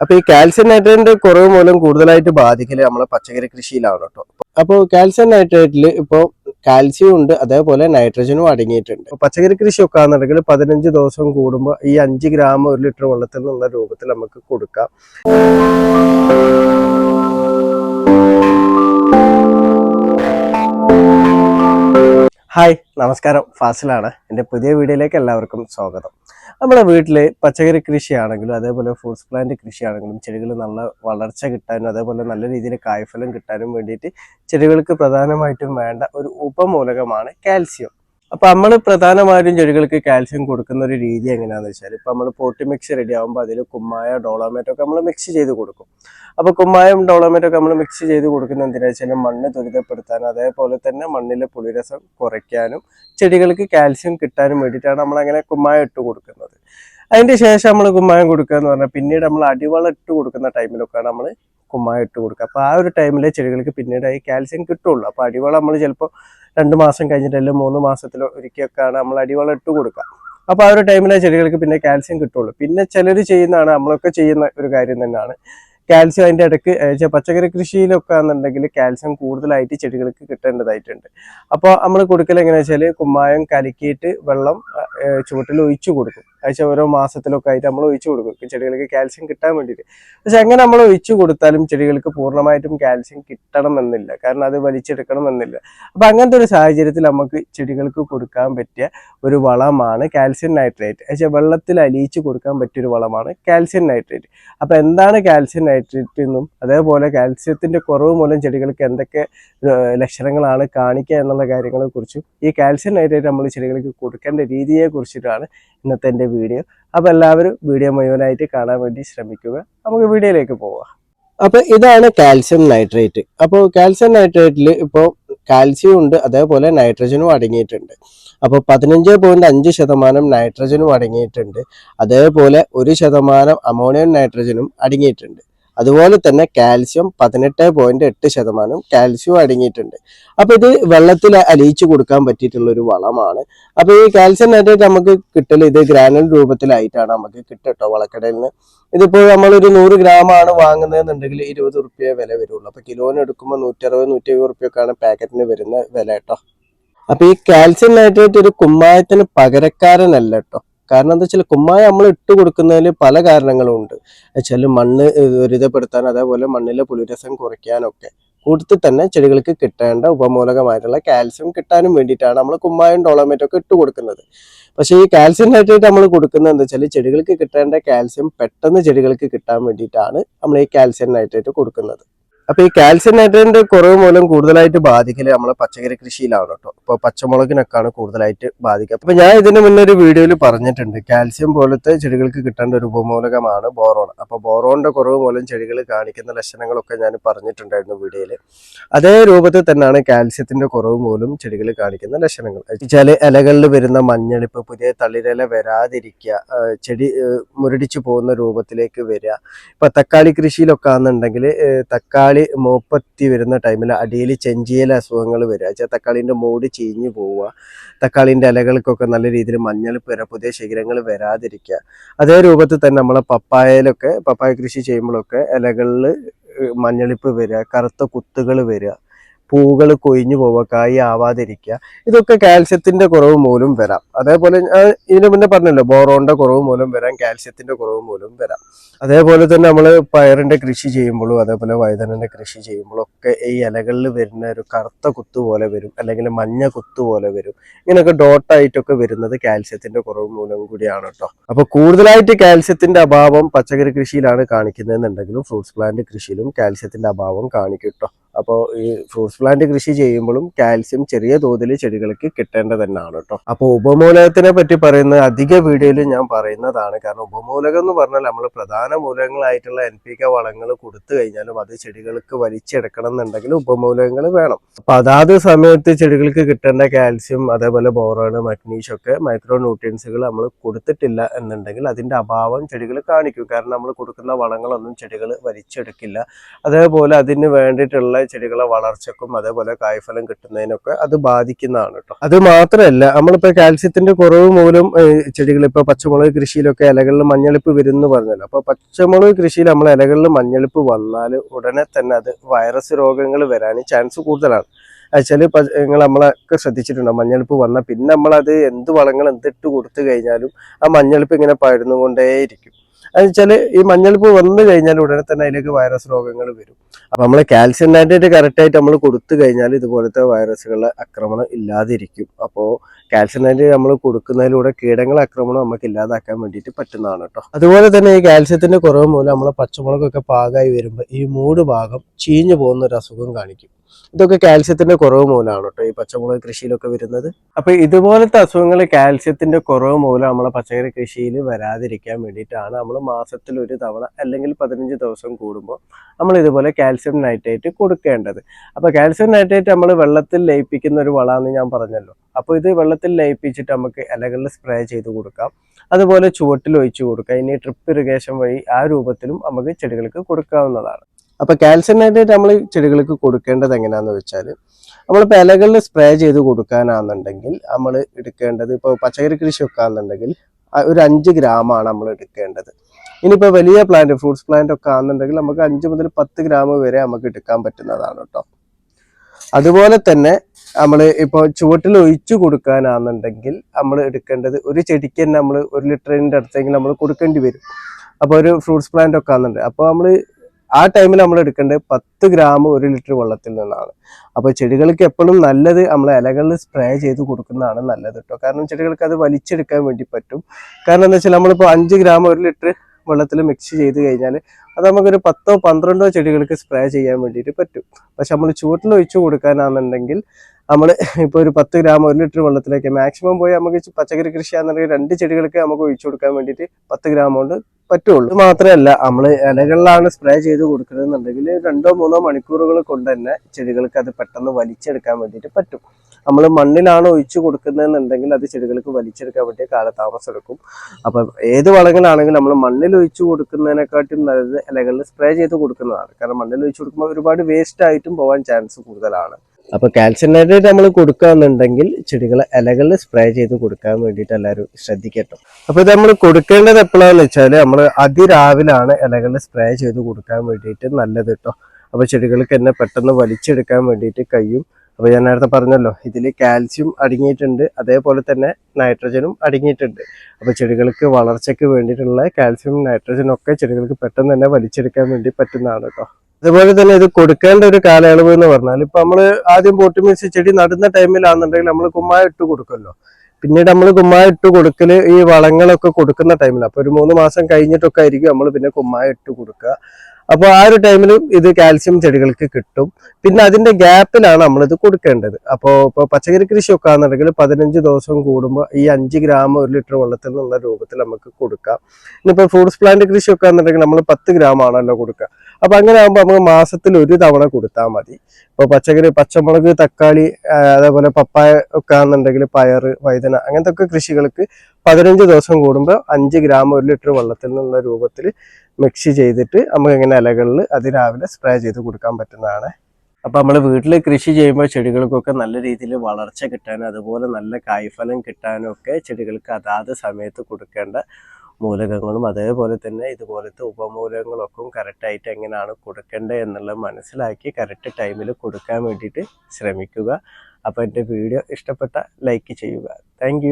അപ്പൊ ഈ കാൽസ്യം നൈട്രേറ്റിന്റെ കുറവ് മൂലം കൂടുതലായിട്ട് ബാധിക്കൽ നമ്മളെ പച്ചക്കറി കൃഷിയിലാണ് കേട്ടോ അപ്പോൾ കാൽസ്യം നൈട്രേറ്റിൽ ഇപ്പോൾ കാൽസ്യം ഉണ്ട് അതേപോലെ നൈട്രജനും അടങ്ങിയിട്ടുണ്ട്. പച്ചക്കറി കൃഷി ഒക്കെ ആണെന്നുണ്ടെങ്കിൽ പതിനഞ്ച് ദിവസം കൂടുമ്പോൾ ഈ അഞ്ച് ഗ്രാം ഒരു ലിറ്റർ വെള്ളത്തിൽ നിന്നുള്ള രൂപത്തിൽ നമുക്ക് കൊടുക്കാം. ഹായ് നമസ്കാരം. ഫാസിലാണ്. എന്റെ പുതിയ വീഡിയോയിലേക്ക് എല്ലാവർക്കും സ്വാഗതം. നമ്മുടെ വീട്ടിൽ പച്ചക്കറി കൃഷിയാണെങ്കിലും അതേപോലെ ഫ്രൂട്ട്സ് പ്ലാന്റ് കൃഷിയാണെങ്കിലും ചെടികൾ നല്ല വളർച്ച കിട്ടാനും അതേപോലെ നല്ല രീതിയിൽ കായ്ഫലം കിട്ടാനും വേണ്ടിയിട്ട് ചെടികൾക്ക് പ്രധാനമായിട്ടും വേണ്ട ഒരു ഉപമൂലകമാണ് കാൽസ്യം. അപ്പൊ നമ്മൾ പ്രധാനമായിട്ടും ചെടികൾക്ക് കാൽസ്യം കൊടുക്കുന്ന ഒരു രീതി എങ്ങനെയാണെന്ന് വെച്ചാൽ ഇപ്പൊ നമ്മൾ പോട്ടി മിക്സ് റെഡി ആകുമ്പോൾ അതിൽ കുമ്മായ ഡോളോമേറ്റോ ഒക്കെ നമ്മൾ മിക്സ് ചെയ്ത് കൊടുക്കും. അപ്പൊ കുമ്മായം ഡോളോമേറ്റോ ഒക്കെ നമ്മൾ മിക്സ് ചെയ്ത് കൊടുക്കുന്ന എന്തിനാ വെച്ചാൽ മണ്ണ് ത്വരിതപ്പെടുത്താനും അതേപോലെ തന്നെ മണ്ണിലെ പുളിരസം കുറയ്ക്കാനും ചെടികൾക്ക് കാൽസ്യം കിട്ടാനും വേണ്ടിയിട്ടാണ് നമ്മൾ അങ്ങനെ കുമ്മായം ഇട്ട് കൊടുക്കുന്നത്. അതിന്റെ ശേഷം നമ്മൾ കുമ്മായം കൊടുക്കുക എന്ന് പറഞ്ഞാൽ പിന്നീട് നമ്മൾ അടിവളം ഇട്ട് കൊടുക്കുന്ന ടൈമിലൊക്കെയാണ് നമ്മൾ കുമ്മായം ഇട്ട് കൊടുക്കുക. അപ്പോൾ ആ ഒരു ടൈമിലെ ചെടികൾക്ക് പിന്നീട് ഈ കാൽസ്യം കിട്ടുള്ളൂ. അപ്പോൾ അടിവളം നമ്മൾ ചിലപ്പോൾ രണ്ട് മാസം കഴിഞ്ഞിട്ട് അല്ലെങ്കിൽ മൂന്ന് മാസത്തിലോ ഒരിക്കലൊക്കെയാണ് നമ്മൾ അടിവളം ഇട്ട് കൊടുക്കുക. അപ്പോൾ ആ ഒരു ടൈമിലെ ചെടികൾക്ക് പിന്നെ കാൽസ്യം കിട്ടുള്ളൂ. പിന്നെ ചിലർ ചെയ്യുന്നതാണ് നമ്മളൊക്കെ ചെയ്യുന്ന ഒരു കാര്യം തന്നെയാണ്. കാൽസ്യം അതിന്റെ ഇടയ്ക്ക് പച്ചക്കറി കൃഷിയിലൊക്കെ ആണെന്നുണ്ടെങ്കിൽ കാൽസ്യം കൂടുതലായിട്ട് ചെടികൾക്ക് കിട്ടേണ്ടതായിട്ടുണ്ട്. അപ്പോൾ നമ്മൾ കൊടുക്കൽ എങ്ങനെയാണെന്ന് വെച്ചാൽ കുമ്മായം കലക്കിയിട്ട് വെള്ളം ചുവട്ടിൽ ഒഴിച്ചു കൊടുക്കും. ആഴ്ച ഓരോ മാസത്തിലൊക്കെ ആയിട്ട് നമ്മൾ ഒഴിച്ചു കൊടുക്കും. ചെടികൾക്ക് കാൽസ്യം കിട്ടാൻ വേണ്ടിയിട്ട്. പക്ഷെ എങ്ങനെ നമ്മൾ ഒഴിച്ചു കൊടുത്താലും ചെടികൾക്ക് പൂർണമായിട്ടും കാൽസ്യം കിട്ടണം എന്നില്ല കാരണം അത് വലിച്ചെടുക്കണം എന്നില്ല അപ്പം അങ്ങനത്തെ ഒരു സാഹചര്യത്തിൽ നമുക്ക് ചെടികൾക്ക് കൊടുക്കാൻ പറ്റിയ ഒരു വളമാണ് കാൽസ്യം നൈട്രേറ്റ്. പക്ഷേ വെള്ളത്തിൽ അലിയിച്ച് കൊടുക്കാൻ പറ്റിയ ഒരു വളമാണ് കാൽസ്യം നൈട്രേറ്റ്. അപ്പോൾ എന്താണ് കാൽസ്യം നൈട്രേറ്റ് നിന്നും അതേപോലെ കാൽസ്യത്തിന്റെ കുറവ് മൂലം ചെടികൾക്ക് എന്തൊക്കെ ലക്ഷണങ്ങളാണ് കാണിക്കുക എന്നുള്ള കാര്യങ്ങളെ കുറിച്ചും ഈ കാൽസ്യം നൈട്രേറ്റ് നമ്മൾ ചെടികൾക്ക് കൊടുക്കേണ്ട രീതിയെ കുറിച്ചിട്ടാണ് ഇന്നത്തെ എന്റെ വീഡിയോ. അപ്പോൾ എല്ലാവരും വീഡിയോ മുഴുവനായിട്ട് കാണാൻ വേണ്ടി ശ്രമിക്കുക. നമുക്ക് വീഡിയോയിലേക്ക് പോവാം. അപ്പോൾ ഇതാണ് കാൽസ്യം നൈട്രേറ്റ് അപ്പോൾ കാൽസ്യം നൈട്രേറ്റിൽ ഇപ്പോൾ കാൽസ്യം ഉണ്ട് അതേപോലെ നൈട്രജനും അടങ്ങിയിട്ടുണ്ട്. അപ്പോൾ പതിനഞ്ച് പോയിന്റ് അഞ്ച് ശതമാനം നൈട്രജനും അടങ്ങിയിട്ടുണ്ട്. അതേപോലെ ഒരു ശതമാനം അമോണിയം നൈട്രജനും അടങ്ങിയിട്ടുണ്ട്. അതുപോലെ തന്നെ കാൽസ്യം പതിനെട്ട് പോയിന്റ് എട്ട് ശതമാനം കാൽസ്യം അടങ്ങിയിട്ടുണ്ട്. അപ്പൊ ഇത് വെള്ളത്തിൽ അലിയിച്ചു കൊടുക്കാൻ പറ്റിയിട്ടുള്ള ഒരു വളമാണ്. അപ്പൊ ഈ കാൽസ്യം നൈട്രേറ്റ് നമുക്ക് കിട്ടൽ ഇത് ഗ്രാനുൽ രൂപത്തിലായിട്ടാണ് നമുക്ക് കിട്ടട്ടോ വളക്കടയിൽ നിന്ന് ഇതിപ്പോ നമ്മളൊരു നൂറ് ആണ് വാങ്ങുന്നതെന്നുണ്ടെങ്കിൽ ഇരുപത് റുപ്യ വില വരുള്ളൂ. അപ്പൊ കിലോന് എടുക്കുമ്പോൾ നൂറ്റി അറുപത് നൂറ്റി എഴുപത് റുപ്യൊക്കെയാണ് പാക്കറ്റിന് വരുന്ന വില കേട്ടോ. അപ്പൊ ഈ കാൽസ്യം നൈട്രേറ്റ് ഒരു കുമ്മായത്തിന് പകരക്കാരനല്ല കേട്ടോ. കാരണം എന്താ വെച്ചാൽ കുമ്മായ നമ്മൾ ഇട്ട് കൊടുക്കുന്നതിൽ പല കാരണങ്ങളും ഉണ്ട്. വെച്ചാൽ മണ്ണ് ദുരിതപ്പെടുത്താൻ അതേപോലെ മണ്ണിലെ പുളിരസം കുറയ്ക്കാനൊക്കെ. കൂട്ടത്തിൽ തന്നെ ചെടികൾക്ക് കിട്ടേണ്ട ഉപമൂലകമായിട്ടുള്ള കാൽസ്യം കിട്ടാനും വേണ്ടിയിട്ടാണ് നമ്മൾ കുമ്മായും ഡോളമേറ്റും ഒക്കെ ഇട്ട് കൊടുക്കുന്നത്. പക്ഷേ ഈ കാൽസ്യം നൈട്രേറ്റ് നമ്മൾ കൊടുക്കുന്നത് എന്താ വെച്ചാൽ ചെടികൾക്ക് കിട്ടേണ്ട കാൽസ്യം പെട്ടെന്ന് ചെടികൾക്ക് കിട്ടാൻ വേണ്ടിയിട്ടാണ് നമ്മൾ ഈ കാൽസ്യം നൈട്രേറ്റ് കൊടുക്കുന്നത്. അപ്പൊ ഈ കാൽസ്യം നൈട്രേറ്റിന്റെ കുറവ് മൂലം കൂടുതലായിട്ട് ബാധിക്കൽ നമ്മളെ പച്ചക്കറി കൃഷിയിലാണ് കേട്ടോ. അപ്പൊ പച്ചമുളകിനൊക്കെയാണ് കൂടുതലായിട്ട് ബാധിക്കുക. അപ്പൊ ഞാൻ ഇതിന് മുന്നേ ഒരു വീഡിയോയിൽ പറഞ്ഞിട്ടുണ്ട്. കാൽസ്യം പോലത്തെ ചെടികൾക്ക് കിട്ടേണ്ട ഒരു ഉപമൂലകമാണ് ബോറോൺ. അപ്പൊ ബോറോണിന്റെ കുറവ് മൂലം ചെടികൾ കാണിക്കുന്ന ലക്ഷണങ്ങളൊക്കെ ഞാൻ പറഞ്ഞിട്ടുണ്ടായിരുന്നു വീഡിയോയിൽ. അതേ രൂപത്തിൽ തന്നെയാണ് കാൽസ്യത്തിന്റെ കുറവ് മൂലം ചെടികൾ കാണിക്കുന്ന ലക്ഷണങ്ങൾ. ചില ഇലകളിൽ വരുന്ന മഞ്ഞളിപ്പ് പുതിയ തളിരില വരാതിരിക്കുക ചെടി മുരടിച്ചു പോകുന്ന രൂപത്തിലേക്ക് വരിക. ഇപ്പൊ തക്കാളി കൃഷിയിലൊക്കെ ആണെന്നുണ്ടെങ്കിൽ തക്കാളി മൂപ്പത്തി വരുന്ന ടൈമിൽ അടിയിൽ ചെഞ്ചിയല അസുഖങ്ങൾ വരിക വെച്ചാൽ തക്കാളിന്റെ മൂടി ചീഞ്ഞു പോവുക തക്കാളിന്റെ ഇലകൾക്കൊക്കെ നല്ല രീതിയിൽ മഞ്ഞൾ വരിക പുതിയ ശിഖരങ്ങൾ വരാതിരിക്കുക അതേ രൂപത്തിൽ തന്നെ നമ്മളെ പപ്പായയിലൊക്കെ പപ്പായ കൃഷി ചെയ്യുമ്പോഴൊക്കെ ഇലകളിൽ മഞ്ഞളിപ്പ് വരിക കറുത്ത കുത്തുകൾ വരിക പൂകൾ കൊഴിഞ്ഞു പോവുക കായ് ആവാതിരിക്കുക. ഇതൊക്കെ കാൽസ്യത്തിന്റെ കുറവ് മൂലം വരാം. അതേപോലെ ഇതിനു മുന്നേ പറഞ്ഞല്ലോ ബോറോണിന്റെ കുറവ് മൂലം വരാം കാൽസ്യത്തിന്റെ കുറവ് മൂലം വരാം. അതേപോലെ തന്നെ നമ്മൾ പയറിന്റെ കൃഷി ചെയ്യുമ്പോഴും അതേപോലെ വഴുതനന്റെ കൃഷി ചെയ്യുമ്പോഴും ഒക്കെ ഈ ഇലകളിൽ വരുന്ന ഒരു കറുത്ത കുത്തു പോലെ വരും അല്ലെങ്കിൽ മഞ്ഞ കുത്തു പോലെ വരും. ഇങ്ങനെയൊക്കെ ഡോട്ടായിട്ടൊക്കെ വരുന്നത് കാൽസ്യത്തിന്റെ കുറവ് മൂലം കൂടിയാണ് കേട്ടോ. അപ്പൊ കൂടുതലായിട്ട് കാൽസ്യത്തിന്റെ അഭാവം പച്ചക്കറി കൃഷിയിലാണ് കാണിക്കുന്നതെന്നുണ്ടെങ്കിലും ഫ്രൂട്ട്സ് പ്ലാന്റ് കൃഷിയിലും കാൽസ്യത്തിന്റെ അഭാവം കാണിക്കും കേട്ടോ. അപ്പോൾ ഈ ഫ്രൂട്ട്സ് പ്ലാന്റ് കൃഷി ചെയ്യുമ്പോഴും കാൽസ്യം ചെറിയ തോതിൽ ചെടികൾക്ക് കിട്ടേണ്ടത് തന്നെയാണ് കേട്ടോ. അപ്പോൾ ഉപമൂലകത്തിനെ പറ്റി പറയുന്ന അധിക വീഡിയോയിൽ ഞാൻ പറയുന്നതാണ്. കാരണം ഉപമൂലകം എന്ന് പറഞ്ഞാൽ നമ്മൾ പ്രധാന മൂലകങ്ങളായിട്ടുള്ള എൻ പി കെ വളങ്ങൾ കൊടുത്തു കഴിഞ്ഞാലും അത് ചെടികൾക്ക് വലിച്ചെടുക്കണം എന്നുണ്ടെങ്കിൽ ഉപമൂലകങ്ങൾ വേണം. അപ്പോൾ അതാത് സമയത്ത് ചെടികൾക്ക് കിട്ടേണ്ട കാൽസ്യം അതേപോലെ ബോറോൺ മഗ്നീഷ്യം ഒക്കെ മൈക്രോ ന്യൂട്രിയൻസുകൾ നമ്മൾ കൊടുത്തിട്ടില്ല എന്നുണ്ടെങ്കിൽ അതിന്റെ അഭാവം ചെടികൾ കാണിക്കും. കാരണം നമ്മൾ കൊടുക്കുന്ന വളങ്ങളൊന്നും ചെടികൾ വലിച്ചെടുക്കില്ല. അതേപോലെ അതിന് വേണ്ടിയിട്ടുള്ള ചെടികളെ വളർച്ചക്കും അതേപോലെ കായ്ഫലം കിട്ടുന്നതിനൊക്കെ അത് ബാധിക്കുന്നതാണ് കേട്ടോ അത് മാത്രമല്ല നമ്മളിപ്പോ കാൽസ്യത്തിന്റെ കുറവ് മൂലം ചെടികൾ ഇപ്പൊ പച്ചമുളക് കൃഷിയിലൊക്കെ ഇലകളിൽ മഞ്ഞളിപ്പ് വരുന്നു പറഞ്ഞല്ലോ. അപ്പൊ പച്ചമുളക് കൃഷിയിൽ നമ്മൾ ഇലകളിൽ മഞ്ഞളിപ്പ് വന്നാൽ ഉടനെ തന്നെ അത് വൈറസ് രോഗങ്ങൾ വരാൻ ചാൻസ് കൂടുതലാണ്. വെച്ചാൽ നിങ്ങൾ നമ്മളൊക്കെ ശ്രദ്ധിച്ചിട്ടുണ്ടോ? മഞ്ഞളിപ്പ് വന്നാൽ പിന്നെ നമ്മളത് എന്ത് വളങ്ങൾ എന്തിട്ട് കൊടുത്തു കഴിഞ്ഞാലും ആ മഞ്ഞളിപ്പ് ഇങ്ങനെ പഴുന്നുകൊണ്ടേയിരിക്കും എന്നുവെച്ചാൽ ഈ മഞ്ഞളിപ്പ് വന്നു കഴിഞ്ഞാൽ ഉടനെ തന്നെ അതിലേക്ക് വൈറസ് രോഗങ്ങൾ വരും. അപ്പൊ നമ്മൾ കാൽസ്യം നൈട്രേറ്റ് കറക്റ്റ് ആയിട്ട് നമ്മൾ കൊടുത്തു കഴിഞ്ഞാൽ ഇതുപോലത്തെ വൈറസുകളുടെ ആക്രമണം ഇല്ലാതിരിക്കും. അപ്പോൾ കാൽസ്യം നൈട്രേറ്റ് നമ്മൾ കൊടുക്കുന്നതിലൂടെ കീടങ്ങളുടെ ആക്രമണം നമുക്ക് ഇല്ലാതാക്കാൻ വേണ്ടിയിട്ട് പറ്റുന്നതാണ് കേട്ടോ. അതുപോലെ തന്നെ ഈ കാൽസ്യത്തിന്റെ കുറവ് മൂലം നമ്മളെ പച്ചമുളകൊക്കെ പാകമായി വരുമ്പോൾ ഈ മൂട് ഭാഗം ചീഞ്ഞു പോകുന്ന ഒരു അസുഖം കാണിക്കും. ഇതൊക്കെ കാൽസ്യത്തിന്റെ കുറവ് മൂലമാണ് കേട്ടോ ഈ പച്ചമുളക് കൃഷിയിലൊക്കെ വരുന്നത്. അപ്പൊ ഇതുപോലത്തെ അസുഖങ്ങൾ കാൽസ്യത്തിന്റെ കുറവ് മൂലം നമ്മളെ പച്ചക്കറി കൃഷിയിൽ വരാതിരിക്കാൻ വേണ്ടിയിട്ടാണ് നമ്മൾ മാസത്തിൽ ഒരു തവണ അല്ലെങ്കിൽ പതിനഞ്ച് ദിവസം കൂടുമ്പോൾ നമ്മൾ ഇതുപോലെ കാൽസ്യം നൈട്രേറ്റ് കൊടുക്കേണ്ടത്. അപ്പൊ കാൽസ്യം നൈട്രേറ്റ് നമ്മൾ വെള്ളത്തിൽ ലയിപ്പിക്കുന്ന ഒരു വളാന്ന് ഞാൻ പറഞ്ഞല്ലോ. അപ്പോൾ ഇത് വെള്ളത്തിൽ ലയിപ്പിച്ചിട്ട് നമുക്ക് ഇലകളിൽ സ്പ്രേ ചെയ്ത് കൊടുക്കാം. അതുപോലെ ചുവട്ടിൽ ഒഴിച്ചു കൊടുക്കാം. ഇനി ട്രിപ്പ് ഇറിഗേഷൻ വഴി ആ രൂപത്തിലും നമുക്ക് ചെടികൾക്ക് കൊടുക്കാവുന്നതാണ്. അപ്പൊ കാൽസ്യം നൈട്രേറ്റ് നമ്മൾ ചെടികൾക്ക് കൊടുക്കേണ്ടത് എങ്ങനെയാന്ന് വെച്ചാൽ നമ്മൾ ഇലകളിൽ സ്പ്രേ ചെയ്ത് കൊടുക്കാനാണെന്നുണ്ടെങ്കിൽ നമ്മൾ എടുക്കേണ്ടത് ഇപ്പോൾ പച്ചക്കറി കൃഷി വെക്കാന്നുണ്ടെങ്കിൽ ഒരു അഞ്ച് ഗ്രാമാണ് നമ്മൾ എടുക്കേണ്ടത്. ഇനിയിപ്പോൾ വലിയ പ്ലാന്റ് ഫ്രൂട്ട്സ് പ്ലാന്റ് ഒക്കെ ആണെന്നുണ്ടെങ്കിൽ നമുക്ക് അഞ്ച് മുതൽ പത്ത് ഗ്രാം വരെ നമുക്ക് എടുക്കാൻ പറ്റുന്നതാണ് കേട്ടോ. അതുപോലെ തന്നെ നമ്മൾ ഇപ്പോൾ ചുവട്ടിൽ ഒഴിച്ചു കൊടുക്കാനാണെന്നുണ്ടെങ്കിൽ നമ്മൾ എടുക്കേണ്ടത് ഒരു ചെടിക്ക് തന്നെ നമ്മൾ ഒരു ലിറ്ററിന്റെ അടുത്തെങ്കിലും നമ്മൾ കൊടുക്കേണ്ടി വരും. അപ്പോൾ ഒരു ഫ്രൂട്ട്സ് പ്ലാന്റ് ഒക്കെ ആണെന്നുണ്ട് അപ്പോൾ നമ്മൾ ആ ടൈമിൽ നമ്മൾ എടുക്കേണ്ടത് പത്ത് ഗ്രാം ഒരു ലിറ്റർ വെള്ളത്തിൽ നിന്നാണ്. അപ്പോൾ ചെടികൾക്ക് എപ്പോഴും നല്ലത് നമ്മൾ ഇലകളിൽ സ്പ്രേ ചെയ്ത് കൊടുക്കുന്നതാണ് നല്ലത് കേട്ടോ കാരണം ചെടികൾക്ക് അത് വലിച്ചെടുക്കാൻ വേണ്ടി പറ്റും. കാരണം എന്താ വെച്ചാൽ നമ്മളിപ്പോൾ അഞ്ച് ഗ്രാം ഒരു ലിറ്റർ വെള്ളത്തിൽ മിക്സ് ചെയ്ത് കഴിഞ്ഞാൽ അത് നമുക്കൊരു പത്തോ പന്ത്രണ്ടോ ചെടികൾക്ക് സ്പ്രേ ചെയ്യാൻ വേണ്ടിയിട്ട് പറ്റും. പക്ഷെ നമ്മൾ ചുവട്ടിൽ ഒഴിച്ചു കൊടുക്കാനാണെന്നുണ്ടെങ്കിൽ നമ്മൾ ഇപ്പോൾ ഒരു പത്ത് ഗ്രാം ഒരു ലിറ്റർ വെള്ളത്തിലേക്ക് മാക്സിമം പോയി നമുക്ക് പച്ചക്കറി കൃഷി ആണെന്നുണ്ടെങ്കിൽ രണ്ട് ചെടികൾക്ക് നമുക്ക് ഒഴിച്ചു കൊടുക്കാൻ വേണ്ടിയിട്ട് പത്ത് ഗ്രാം കൊണ്ട് പറ്റുള്ളൂ. മാത്രമല്ല നമ്മൾ ഇലകളിലാണ് സ്പ്രേ ചെയ്ത് കൊടുക്കുന്നതെന്നുണ്ടെങ്കിൽ രണ്ടോ മൂന്നോ മണിക്കൂറുകൾ കൊണ്ട് തന്നെ ചെടികൾക്ക് അത് പെട്ടെന്ന് വലിച്ചെടുക്കാൻ വേണ്ടിയിട്ട് പറ്റും. നമ്മൾ മണ്ണിലാണ് ഒഴിച്ചു കൊടുക്കുന്നതെന്നുണ്ടെങ്കിൽ അത് ചെടികൾക്ക് വലിച്ചെടുക്കാൻ പറ്റിയ കാലതാമസം എടുക്കും. അപ്പം ഏത് വളങ്ങളാണെങ്കിലും നമ്മൾ മണ്ണിൽ ഒഴിച്ചു കൊടുക്കുന്നതിനെക്കാട്ടും നല്ലത് ഇലകളിൽ സ്പ്രേ ചെയ്ത് കൊടുക്കുന്നതാണ്. കാരണം മണ്ണിൽ ഒഴിച്ചു കൊടുക്കുമ്പോൾ ഒരുപാട് വേസ്റ്റ് ആയിട്ടും പോകാൻ ചാൻസ് കൂടുതലാണ്. അപ്പൊ കാൽസ്യം നൈട്രേറ്റ് നമ്മൾ കൊടുക്കുകയെന്നുണ്ടെങ്കിൽ ചെടികളെ ഇലകളിൽ സ്പ്രേ ചെയ്ത് കൊടുക്കാൻ വേണ്ടിയിട്ട് എല്ലാവരും ശ്രദ്ധിക്കട്ടോ. അപ്പൊ ഇത് നമ്മൾ കൊടുക്കേണ്ടത് എപ്പോഴാന്ന് വെച്ചാൽ നമ്മൾ അതിരാവിലാണ് ഇലകളിൽ സ്പ്രേ ചെയ്ത് കൊടുക്കാൻ വേണ്ടിയിട്ട് നല്ലത് കേട്ടോ അപ്പൊ ചെടികൾക്ക് തന്നെ പെട്ടെന്ന് വലിച്ചെടുക്കാൻ വേണ്ടിയിട്ട് കഴിയും. അപ്പൊ ഞാൻ നേരത്തെ പറഞ്ഞല്ലോ ഇതിൽ കാൽസ്യം അടങ്ങിയിട്ടുണ്ട് അതേപോലെ തന്നെ നൈട്രജനും അടങ്ങിയിട്ടുണ്ട്. അപ്പൊ ചെടികൾക്ക് വളർച്ചയ്ക്ക് വേണ്ടിയിട്ടുള്ള കാൽസ്യം നൈട്രജനും ഒക്കെ ചെടികൾക്ക് പെട്ടെന്ന് തന്നെ വലിച്ചെടുക്കാൻ വേണ്ടി പറ്റുന്നതാണ് കേട്ടോ അതുപോലെ തന്നെ ഇത് കൊടുക്കേണ്ട ഒരു കാലയളവ് എന്ന് പറഞ്ഞാൽ ഇപ്പൊ നമ്മൾ ആദ്യം പോട്ടുമീൻസ് ചെടി നടുന്ന ടൈമിലാണെന്നുണ്ടെങ്കിൽ നമ്മൾ കുമ്മായ ഇട്ട് കൊടുക്കുമല്ലോ. പിന്നീട് നമ്മൾ കുമ്മായ ഇട്ട് കൊടുക്കൽ ഈ വളങ്ങളൊക്കെ കൊടുക്കുന്ന ടൈമിൽ അപ്പൊ ഒരു മൂന്ന് മാസം കഴിഞ്ഞിട്ടൊക്കെ ആയിരിക്കും നമ്മൾ പിന്നെ കുമ്മായ ഇട്ട് കൊടുക്കുക. അപ്പോൾ ആ ഒരു ടൈമിലും ഇത് കാൽസ്യം ചെടികൾക്ക് കിട്ടും. പിന്നെ അതിന്റെ ഗ്യാപ്പിലാണ് നമ്മളിത് കൊടുക്കേണ്ടത്. അപ്പോൾ ഇപ്പോൾ പച്ചക്കറി കൃഷിയൊക്കെ ആണെന്നുണ്ടെങ്കിൽ പതിനഞ്ച് ദിവസം കൂടുമ്പോൾ ഈ അഞ്ച് ഗ്രാം ഒരു ലിറ്റർ വെള്ളത്തിൽ നിന്നുള്ള രൂപത്തിൽ നമുക്ക് കൊടുക്കാം. ഇനിയിപ്പോൾ ഫ്രൂട്ട്സ് പ്ലാന്റ് കൃഷിയൊക്കെ ആണെന്നുണ്ടെങ്കിൽ നമ്മൾ പത്ത് ഗ്രാം ആണല്ലോ കൊടുക്കുക. അപ്പൊ അങ്ങനെ ആകുമ്പോൾ നമുക്ക് മാസത്തിൽ ഒരു തവണ കൊടുത്താൽ മതി. ഇപ്പോൾ പച്ചക്കറി പച്ചമുളക് തക്കാളി അതേപോലെ പപ്പായ ഒക്കെ ആണെന്നുണ്ടെങ്കിൽ പയർ വൈദന അങ്ങനത്തെ ഒക്കെ കൃഷികൾക്ക് പതിനഞ്ച് ദിവസം കൂടുമ്പോൾ അഞ്ച് ഗ്രാം ഒരു ലിറ്റർ വെള്ളത്തിൽ നിന്നുള്ള രൂപത്തിൽ മിക്സ് ചെയ്തിട്ട് നമുക്ക് ഇങ്ങനെ ഇലകളിൽ അത് രാവിലെ സ്പ്രേ ചെയ്ത് കൊടുക്കാൻ പറ്റുന്നതാണ്. അപ്പൊ നമ്മൾ വീട്ടിൽ കൃഷി ചെയ്യുമ്പോൾ ചെടികൾക്കൊക്കെ നല്ല രീതിയിൽ വളർച്ച കിട്ടാനും അതുപോലെ നല്ല കായ്ഫലം കിട്ടാനും ഒക്കെ ചെടികൾക്ക് അതാത് സമയത്ത് കൊടുക്കേണ്ട മൂലകങ്ങളും അതേപോലെ തന്നെ ഇതുപോലത്തെ ഉപമൂലകങ്ങളൊക്കെ കറക്റ്റായിട്ട് എങ്ങനെയാണ് കൊടുക്കേണ്ടത് എന്നുള്ളത് മനസ്സിലാക്കി കറക്റ്റ് ടൈമിൽ കൊടുക്കാൻ വേണ്ടിയിട്ട് ശ്രമിക്കുക. അപ്പോൾ എന്റെ വീഡിയോ ഇഷ്ടപ്പെട്ട ലൈക്ക് ചെയ്യുക. താങ്ക്